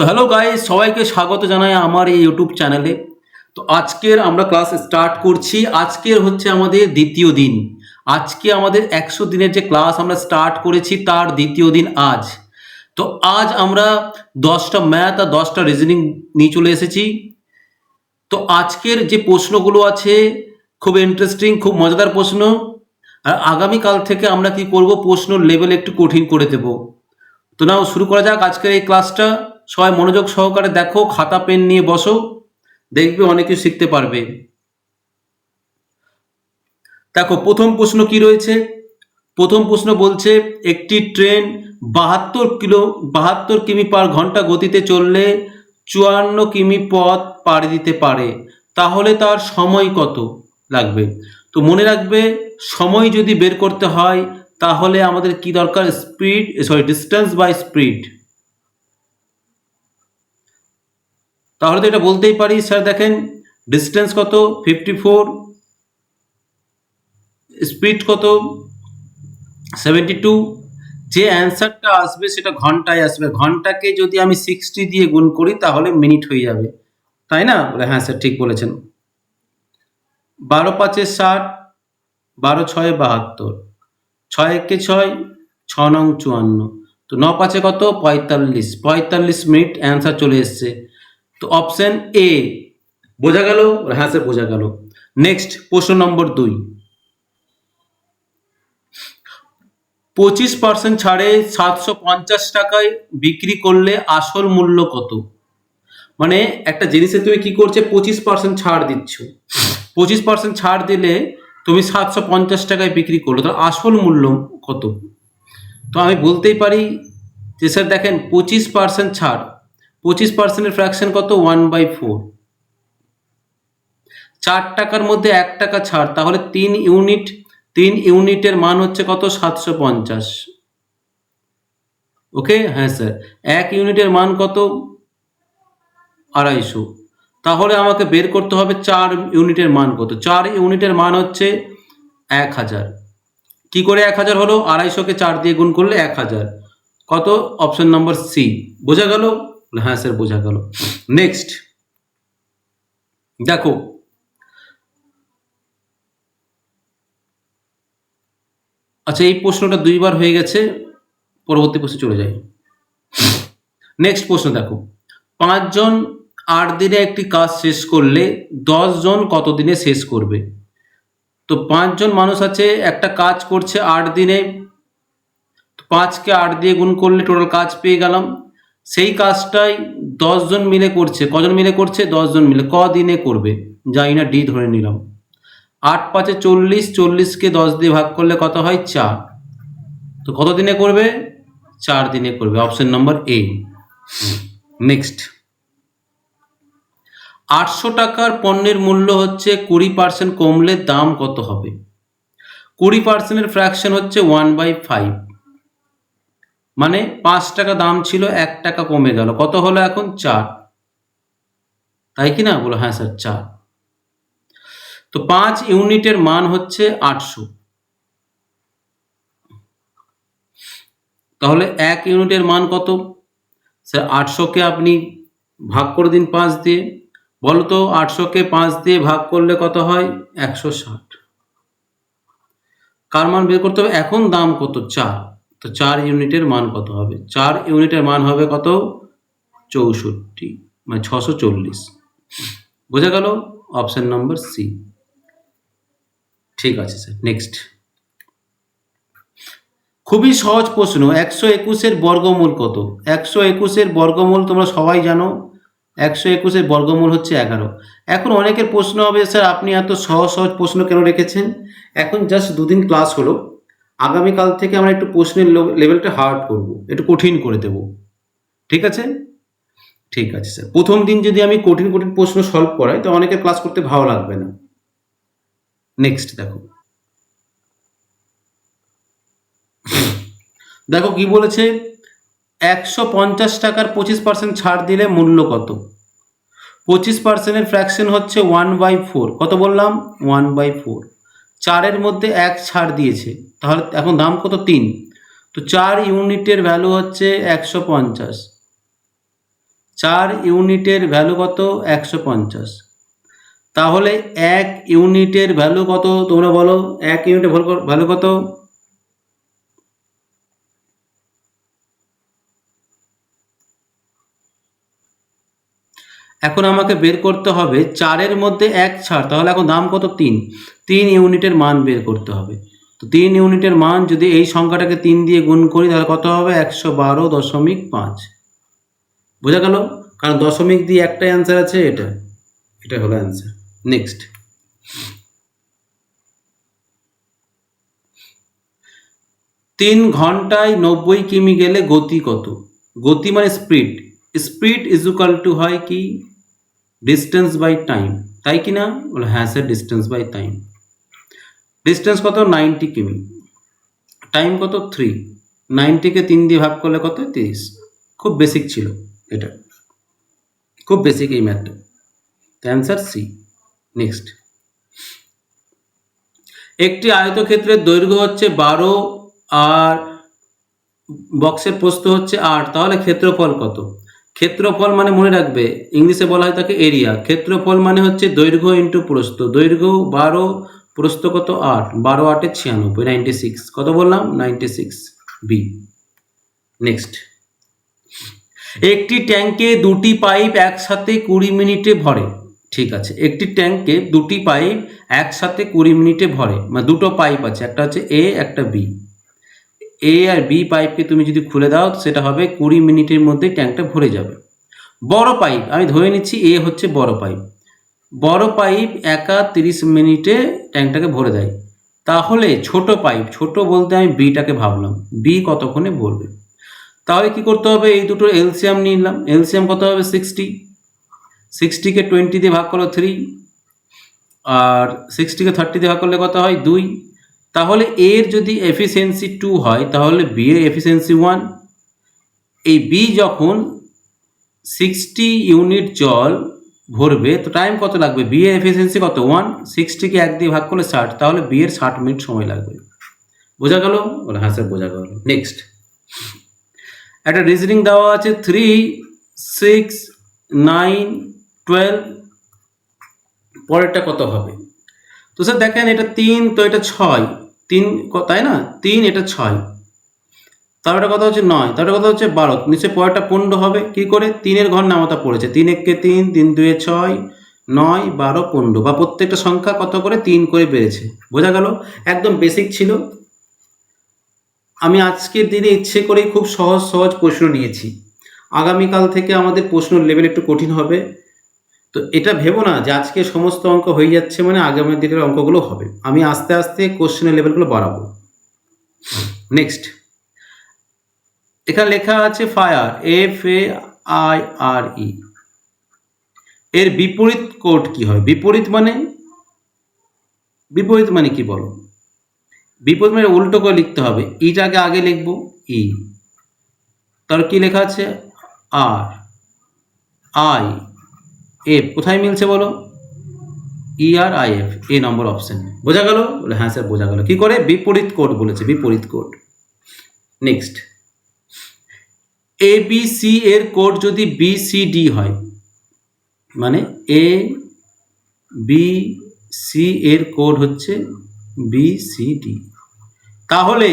তো hello guys সবাইকে স্বাগত জানাই আমার এই ইউটিউব চ্যানেলে তো আজকের আমরা ক্লাস স্টার্ট করছি। আজকের হচ্ছে আমাদের দ্বিতীয় দিন। আজকে আমাদের একশো দিনের যে ক্লাস আমরা স্টার্ট করেছি, তার দ্বিতীয় দিন আজ। তো আজ আমরা দশটা ম্যাথ আর দশটা রিজনিং নিয়ে চলে এসেছি। তো আজকের যে প্রশ্নগুলো আছে, খুব ইন্টারেস্টিং খুব মজাদার প্রশ্ন। আর আগামীকাল থেকে আমরা কি করব, প্রশ্ন লেভেল একটু কঠিন করে দেব। তো নাও শুরু করা যাক আজকের এই ক্লাসটা সবাই মনোযোগ সহকারে দেখো, খাতা, পেন নিয়ে বসো, দেখবে অনেক কিছু শিখতে পারবে। দেখো, প্রথম প্রশ্ন কি রয়েছে? প্রথম প্রশ্ন বলছে, একটি ট্রেন বাহাত্তর কিলো, বাহাত্তর কিমি পার ঘণ্টা গতিতে চললে চুয়ান্ন কিমি পথ পাড়ি দিতে পারে। তাহলে তার সময় কত লাগবে? তো মনে রাখবে, সময় যদি বের করতে হয়, তাহলে আমাদের কি দরকার? Speed sorry distance by speed তাহলে তো এটা বলতেই পারি, স্যার দেখেন ডিস্টেন্স কত? ফিফটি ফোর স্পিড কত? সেভেন্টি টু যে অ্যান্সারটা আসবে সেটা ঘন্টায় আসবে। ঘন্টাকে যদি আমি সিক্সটি দিয়ে গুণ করি, তাহলে মিনিট হয়ে যাবে। তাই না? বলে হ্যাঁ স্যার, ঠিক বলেছেন। বারো পাঁচে ষাট, বারো ছয় বাহাত্তর ছয় একে ছয় ছ নং চুয়ান্ন। তো ন পাঁচে কত? পঁয়তাল্লিশ। পঁয়তাল্লিশ মিনিট অ্যান্সার চলে এসছে। তো অপশন এ বোঝা গেল? হ্যাঁ স্যার বোঝা গেল। নেক্সট প্রশ্ন নম্বর দুই। পঁচিশ পার্সেন্ট ছাড়ে সাতশো পঞ্চাশ টাকায় বিক্রি করলে আসল মূল্য কত? মানে একটা জিনিসে তুমি কি করছে? পঁচিশ পার্সেন্ট ছাড় দিচ্ছ। পঁচিশ পার্সেন্ট ছাড় দিলে তুমি সাতশো পঞ্চাশ টাকায় বিক্রি করল তার আসল মূল্য কত? তো আমি বলতেই পারি যে স্যার দেখেন, পঁচিশ পার্সেন্ট ছাড় পঁচিশ পার্সেন্টের ফ্র্যাকশন কত? ওয়ান বাই ফোর চার টাকার মধ্যে এক টাকা ছাড়, তাহলে তিন ইউনিট তিন ইউনিটের মান হচ্ছে কত? সাতশো পঞ্চাশ। ওকে হ্যাঁ স্যার এক ইউনিটের মান কত? আড়াইশো। তাহলে আমাকে বের করতে হবে চার ইউনিটের মান কত? চার ইউনিটের মান হচ্ছে এক হাজার। কি করে এক হাজার হলো? আড়াইশোকে চার দিয়ে গুণ করলে এক হাজার। কত? অপশন নম্বর সি বোঝা গেল? হ্যাঁ স্যার, বোঝা গেল। নেক্সট দেখো। আচ্ছা এই প্রশ্নটা দুইবার হয়ে গেছে, পরবর্তী প্রশ্নে চলে যাই। নেক্সট প্রশ্ন দেখো। পাঁচজন আট দিনে একটি কাজ শেষ করলে দশ জন কত দিনে শেষ করবে? তো পাঁচজন মানুষ আছে, একটা কাজ করছে আট দিনে। পাঁচকে আট দিয়ে গুণ করলে টোটাল কাজ পেয়ে গেলাম। সেই কাজটাই দশজন মিলে করছে। কজন মিলে করছে? দশজন মিলে। ক দিনে করবে? যাই না, ডি ধরে নিলাম। আট পাঁচে চল্লিশ, চল্লিশকে দশ দিয়ে ভাগ করলে কত হয়? চার। তো কত দিনে করবে? চার দিনে করবে। Option number A. নেক্সট। আটশো টাকার পণ্যের মূল্য হচ্ছে কুড়ি পার্সেন্ট কমলে দাম কত হবে? কুড়ি পার্সেন্টের ফ্র্যাকশন হচ্ছে ওয়ান বাই ফাইভ। মানে পাঁচ টাকা দাম ছিল, এক টাকা কমে গেল। কত হলো এখন? চার। তাই কি না? বলো হ্যাঁ স্যার, চার। তো পাঁচ ইউনিটের মান হচ্ছে আটশো। তাহলে এক ইউনিটের মান কত? স্যার, আটশোকে আপনি ভাগ করে দিন পাঁচ দিয়ে। বলো তো, আটশোকে পাঁচ দিয়ে ভাগ করলে কত হয়? একশো ষাট। কার মান বের করতে হবে? এখন দাম কত? চার। তো চার ইউনিটের মান কত হবে? চার ইউনিটের মান হবে কত? চৌষট্টি মানে ছশো চল্লিশ। বোঝা গেল? Option number C. ঠিক আছে, স্যার। নেক্সট। খুবই সহজ প্রশ্ন। একশো একুশের বর্গমূল কত? একশো একুশের বর্গমূল তোমরা সবাই জানো। একশো একুশের বর্গমূল হচ্ছে এগারো। এখন অনেকের প্রশ্ন হবে, স্যার, আপনি এত সহজ সহজ প্রশ্ন কেন রেখেছেন? এখন জাস্ট দুদিন ক্লাস হলো। আগামীকাল থেকে আমরা একটু প্রশ্নের লেভেলটা হার্ড করব, একটু কঠিন করে দেব। ঠিক আছে? ঠিক আছে স্যার প্রথম দিন যদি আমি কঠিন কঠিন প্রশ্ন সলভ করাই, তো অনেকের ক্লাস করতে ভালো লাগবে না। নেক্সট দেখো। দেখো কি বলেছে? একশো পঞ্চাশ টাকার পঁচিশ পার্সেন্ট ছাড় দিলে মূল্য কত? পঁচিশ পার্সেন্টের ফ্র্যাকশন হচ্ছে ওয়ান বাই ফোর কত বললাম? ওয়ান বাই ফোর চারের মধ্যে এক ছাড় দিয়েছে। তাহলে এখন দাম কত? তিন। তো চার ইউনিটের ভ্যালু হচ্ছে একশো পঞ্চাশ। চার ইউনিটের ভ্যালু কত? একশো পঞ্চাশ। তাহলে এক ইউনিটের ভ্যালু কত তোমরা বলো? এক ইউনিটের ভ্যালু কত? এখন আমাকে বের করতে হবে চারের মধ্যে এক ছাড়, তাহলে এখন দাম কত? তিন। তিন ইউনিটের মান বের করতে হবে। তো তিন ইউনিটের মান যদি এই সংখ্যাটাকে তিন দিয়ে গুণ করি, তাহলে কত হবে? একশো বারো দশমিক পাঁচ। বোঝা গেল? কারণ দশমিক দিয়ে একটাই অ্যান্সার আছে, এটা। এটা হলো অ্যান্সার নেক্সট তিন ঘন্টায় নব্বই কিমি গেলে গতি কত? গতি মানে speed speed is equal to হয় কি? ডিস্টেন্স বাই টাইম তাই কি না বলে হ্যাঁ sir distance by time distance কত? নাইনটি কিমি। টাইম কত? থ্রি নাইনটিকে তিন দিয়ে ভাগ করলে কত? তিরিশ। খুব বেসিক ছিল এটা। খুব বেসিক এই ম্যাথটা অ্যান্সার সি নেক্সট একটি আয়তক্ষেত্রের দৈর্ঘ্য হচ্ছে বারো, আর বক্সের প্রস্থ হচ্ছে আট। তাহলে ক্ষেত্রফল কত? ক্ষেত্রফল মানে মনে রাখবে, ইংলিশে বলা হয় তাকে এরিয়া। ক্ষেত্রফল মানে হচ্ছে দৈর্ঘ্য ইন্টু প্রস্থ। দৈর্ঘ্য বারো, প্রস্থ কত? আট। বারো, আটে ছিয়ানব্বই নাইনটি সিক্স কত বললাম? নাইনটি সিক্স বি নেক্সট একটি ট্যাঙ্কে দুটি পাইপ একসাথে কুড়ি মিনিটে ভরে। ঠিক আছে। একটি ট্যাঙ্কে দুটি পাইপ একসাথে কুড়ি মিনিটে ভরে। মানে দুটো পাইপ আছে, একটা হচ্ছে এ একটা বি এ আর বি পাইপকে তুমি যদি খুলে দাও, সেটা হবে কুড়ি মিনিটের মধ্যে ট্যাঙ্কটা ভরে যাবে। বড় পাইপ আমি ধরে নিচ্ছি এ হচ্ছে বড় পাইপ বড় পাইপ একা তিরিশ মিনিটে ট্যাঙ্কটাকে ভরে দেয়। তাহলে ছোট পাইপ ছোট বলতে আমি বিটাকে ভাবলাম। বি কতক্ষণে ভরবে? তাহলে কি করতে হবে? এই দুটোর এলসিয়াম নিলাম। এলসিয়াম কত হবে? সিক্সটি সিক্সটিকে টোয়েন্টি দিয়ে ভাগ করল থ্রি আর সিক্সটিকে থার্টি দিয়ে ভাগ করলে কত হয়? দুই। তাহলে এর যদি এফিসিয়েন্সি টু হয়, তাহলে বি এর এফিসিয়েন্সি ওয়ান এই বি যখন সিক্সটি ইউনিট জল ভরবে, তো টাইম কত লাগবে? বি এর এফিসিয়েন্সি কত? ওয়ান সিক্সটিকে এক দিয়ে ভাগ করলে ষাট, তাহলে বি এর ষাট মিনিট সময় লাগবে। বোঝা গেল? বলে হ্যাঁ স্যার, বোঝা গেল। নেক্সট একটা রিজনিং দেওয়া আছে থ্রি সিক্স নাইন টুয়েলভ পরেরটা কত হবে? তো স্যার দেখেন এটা তিন, তো এটা ছয়। তিন তাই না? তিন, এটা ছয়। তারপরে কথা হচ্ছে নয়। তারপরে কথা হচ্ছে বারো। নিশ্চয়ই পরেরটা পনেরো হবে। কি করে? তিনের ঘর নামতা পড়েছে। তিন এককে তিন তিন দুয়ে ছয়, নয়, বারো, পনেরো। বা প্রত্যেকটা সংখ্যা কত করে? তিন করে বেড়েছে। বোঝা গেল? একদম বেসিক ছিল। আমি আজকের দিনে ইচ্ছে করেই খুব সহজ সহজ প্রশ্ন নিয়েছি। আগামীকাল থেকে আমাদের প্রশ্ন লেভেল একটু কঠিন হবে। তো এটা ভেবো না যে আজকে সমস্ত অঙ্ক হয়ে যাচ্ছে মানে আগামী দিনের অঙ্কগুলো হবে। আমি আস্তে আস্তে কোশ্চেনের লেভেলগুলো বাড়াবো। নেক্সট এখানে লেখা আছে fire F A I R E এর বিপরীত কোড কি হয়? বিপরীত মানে? বিপরীত মানে কি বলো? বিপরীত মানে উল্টো করে লিখতে হবে। ইটাকে আগে লিখব ই তার কি লেখা আছে? আর আই এফ কোথায় মিলছে বলো? E R I F A number option বোঝা গেল? বলে হ্যাঁ স্যার, বোঝা গেল। কি করে? বিপরীত কোড বলেছে, বিপরীত code next A B C এর কোড যদি বি সি ডি হয় মানে এ বি সি এর কোড হচ্ছে বি সি ডি তাহলে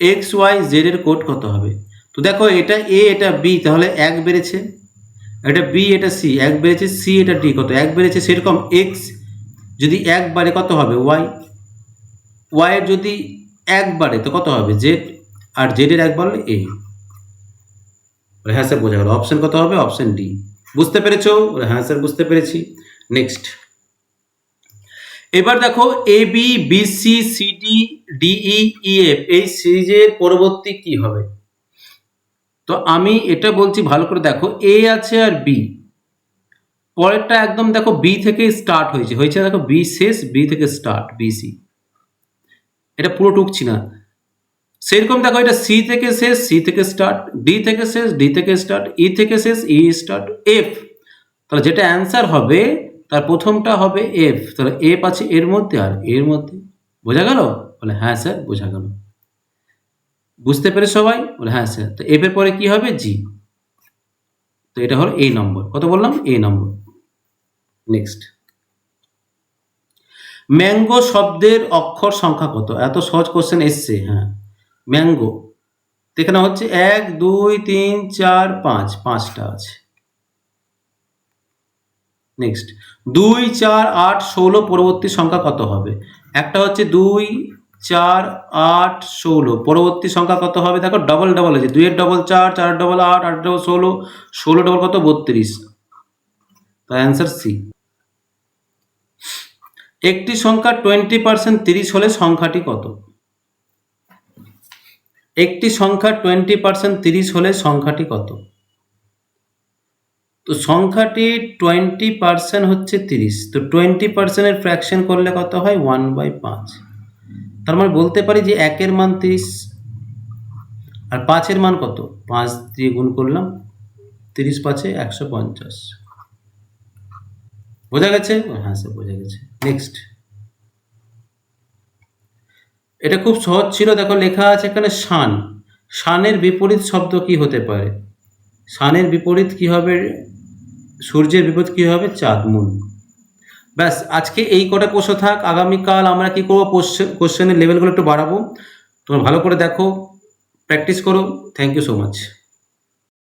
এক্স ওয়াই জেড এর কোড কত হবে? তো দেখো, এটা এ এটা বি তাহলে এক বেড়েছে। এটা বি এটা সি এক বেড়েছে সি এটা ডি কত? এক বেড়েছে সেরকম এক্স যদি এক বাড়ে কত হবে? ওয়াই ওয়াইয়ের যদি এক বাড়ে, তো কত হবে? জেড আর জেডের এক বাড়লে এ হ্যাঁ স্যার বোঝা গেল। অপশন কত হবে? অপশন ডি বুঝতে পেরেছ? হ্যাঁ স্যার বুঝতে পেরেছি। নেক্সট এবার দেখো A B B C C D DE EF এই সিরিজের পরবর্তী কি হবে? তো আমি এটা বলছি ভালো করে দেখো এ আছে আর বি পরেরটা একদম দেখো বি থেকে স্টার্ট হয়েছে। হয়েছে দেখো বি শেষ বি থেকে স্টার্ট বি সি এটা পুরো টুকছি না। সেরকম দেখো এটা সি থেকে শেষ সি থেকে স্টার্ট ডি থেকে শেষ ডি থেকে স্টার্ট ই থেকে শেষ ই স্টার্ট এফ তাহলে যেটা অ্যান্সার হবে, তার প্রথমটা হবে এফ তাহলে এফ আছে এর মধ্যে আর এর মধ্যে। বোঝা গেল? বলে হ্যাঁ স্যার, বোঝা গেল। বুঝতে পেরে সবাই? বলে হ্যাঁ স্যার। তো এফ এর পরে কি হবে? জি। তো এটা হলো এই নম্বর। কত বললাম? এই নম্বর। নেক্সট। ম্যাঙ্গো শব্দের অক্ষর সংখ্যা কত? এত সহজ কোশ্চেন এসছে হ্যাঁ। ম্যাঙ্গো। এখানে হচ্ছে এক, দুই, তিন, চার, পাঁচ। পাঁচটা আছে। নেক্সট। দুই, চার, আট, ষোলো পরবর্তী সংখ্যা কত হবে? একটা হচ্ছে দুই চার, আট, ষোলো। পরবর্তী সংখ্যা কত হবে? দেখো ডবল ডবল আছে। দুইয়ের ডবল চার চার ডবল আট আট ডবল ষোলো। ষোলো ডবল কত? বত্রিশ। তাই অ্যান্সার সি একটি সংখ্যা টোয়েন্টি পার্সেন্ট তিরিশ হলে সংখ্যাটি কত? একটি সংখ্যা টোয়েন্টি পার্সেন্ট তিরিশ হলে সংখ্যাটি কত? তো সংখ্যাটি টোয়েন্টি পার্সেন্ট হচ্ছে তিরিশ। তো টোয়েন্টি পার্সেন্টের ফ্র্যাকশন করলে কত হয়? ওয়ান বাই পাঁচ। তার মানে বলতে পারি যে একের মান তিরিশ আর পাঁচের মান কত? পাঁচ দিয়ে গুণ করলাম, তিরিশ পাঁচে একশো পঞ্চাশ। বোঝা গেছে? হ্যাঁ স্যার, বোঝা গেছে। নেক্সট এটা খুব সহজ ছিল, দেখো লেখা আছে এখানে শান। শানের বিপরীত শব্দ কি হতে পারে? শানের বিপরীত কি হবে? সূর্যের বিপরীত কি হবে? চাঁদ, মুন। ব্যাস, আজকে এই কটা প্রশ্ন থাক, আগামীকাল আমরা কি করব? কোশ্চেনের লেভেলগুলো একটু বাড়াবো। তোমরা ভালো করে দেখো প্র্যাকটিস করো। Thank you so much